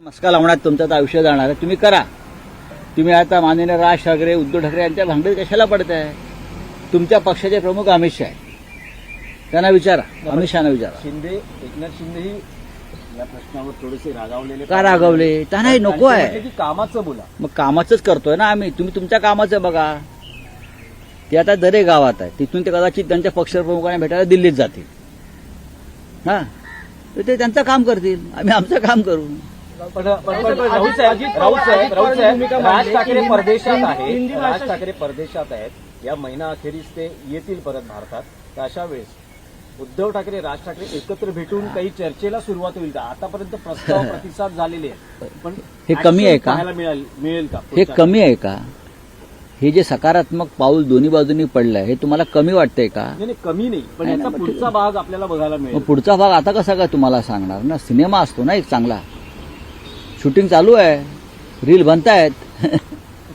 मस्का लावण्यात तुमचं आयुष्य जाणार आहे. तुम्ही करा. तुम्ही आता माननीय राज ठाकरे उद्धव ठाकरे यांच्या भांडीत कशाला पडताय? तुमच्या पक्षाचे प्रमुख अमित शहा. त्यांना विचारा. अमित शहाना विचारा. शिंदे एकनाथ शिंदेही या प्रश्नावर थोडेसे रागावलेले का रागावले? त्यांनाही नको आहे. की कामाचं बोला. मग कामाचंच करतोय ना आम्ही. तुम्ही तुमच्या कामाचं बघा. ते आता दरे गावात आहे तिथून ते कदाचित त्यांच्या पक्षप्रमुखांना भेटायला दिल्लीत जातील. हा? तर ते त्यांचं काम करतील. आम्ही आमचं काम करू. पण राऊत साहेब राऊत साहेब राऊत साहेब राज ठाकरे परदेशात आहेत. राज ठाकरे परदेशात आहेत. या महिना अखेरीस ते येतील परत भारतात. तर अशा वेळेस उद्धव ठाकरे राज ठाकरे एकत्र भेटून काही चर्चेला सुरुवात होईल का? आतापर्यंत प्रस्ताव प्रतिसाद झालेले आहेत. पण हे कमी आहे का? मिळेल मिळेल का हे कमी आहे का? हे जे सकारात्मक पाऊल दोन्ही बाजूनी पडलंय हे तुम्हाला कमी वाटतंय का? नाही कमी नाही. पण याचा पुढचा भाग आपल्याला बघायला मिळेल. पुढचा भाग आता कसा काय तुम्हाला सांगणार? ना सिनेमा असतो ना एक चांगला. शूटिंग चालू आहे. रील बनतायत.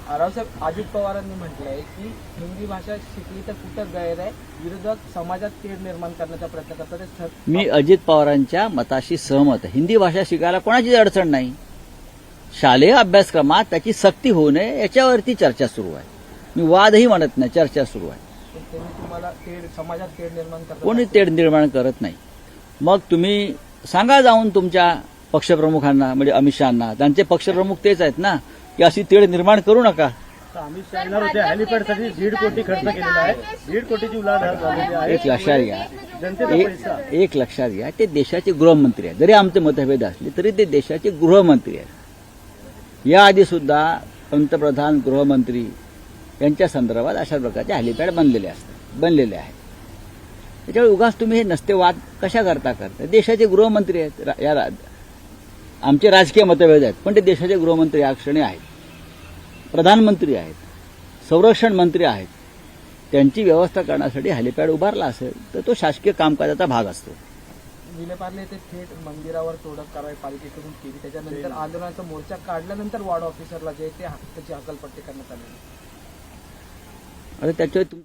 रावसाहेब अजित पवारांनी म्हटलंय की हिंदी भाषा शिकली तर कुठं गैर आहे. विरोधक समाजात तेढ निर्माण करण्याचा प्रयत्न करतात. हे ठर- मी अजित पवारांच्या मताशी सहमत आहे. हिंदी भाषा शिकायला कोणाचीच अडचण नाही. शालेय अभ्यासक्रमात त्याची सक्ती होऊ नये याच्यावरती चर्चा सुरू आहे. मी वादही म्हणत नाही चर्चा सुरू आहे. पण त्यांनी तुम्हाला तेढ समाजात तेढ निर्माण करतात कोणी तेढ निर्माण करत नाही. मग तुम्ही सांगा जाऊन तुमच्या पक्षप्रमुखांना म्हणजे अमित शहाना. त्यांचे पक्षप्रमुख तेच आहेत ना? की अशी तेढ निर्माण करू नका. अमित शहा येणार होते. हेलिपॅडसाठी दीड कोटी खर्च केलेला आहे. दीड कोटीची उलाढाल झालेली आहे. एक लक्षात घ्या. एक लक्षात घ्या. ते देशाचे गृहमंत्री आहेत. जरी आमचे मतभेद असले तरी ते देशाचे गृहमंत्री आहेत. याआधी सुद्धा पंतप्रधान गृहमंत्री यांच्या संदर्भात अशा प्रकारचे हेलिपॅड बनलेले असतात बनलेले आहेत. त्याच्यामुळे उगाच तुम्ही हे नसते वाद कशा करता करता? देशाचे गृहमंत्री आहेत. या आमचे राजकीय मतभेद आहेत पण ते देशाचे गृहमंत्री या क्षणी आहेत. प्रधानमंत्री आहेत संरक्षण मंत्री आहेत. त्यांची व्यवस्था करण्यासाठी हेलिपॅड उभारला असेल तर तो शासकीय कामकाजाचा भाग असतो. विलेपार्ले येथे थेट मंदिरावर तोडक कारवाई पालिकेकडून केली. त्याच्यानंतर आंदोलनाचा मोर्चा काढल्यानंतर वॉर्ड ऑफिसरला जे ते त्याची हकालपट्टी करण्यात आली. आता त्याच्यावर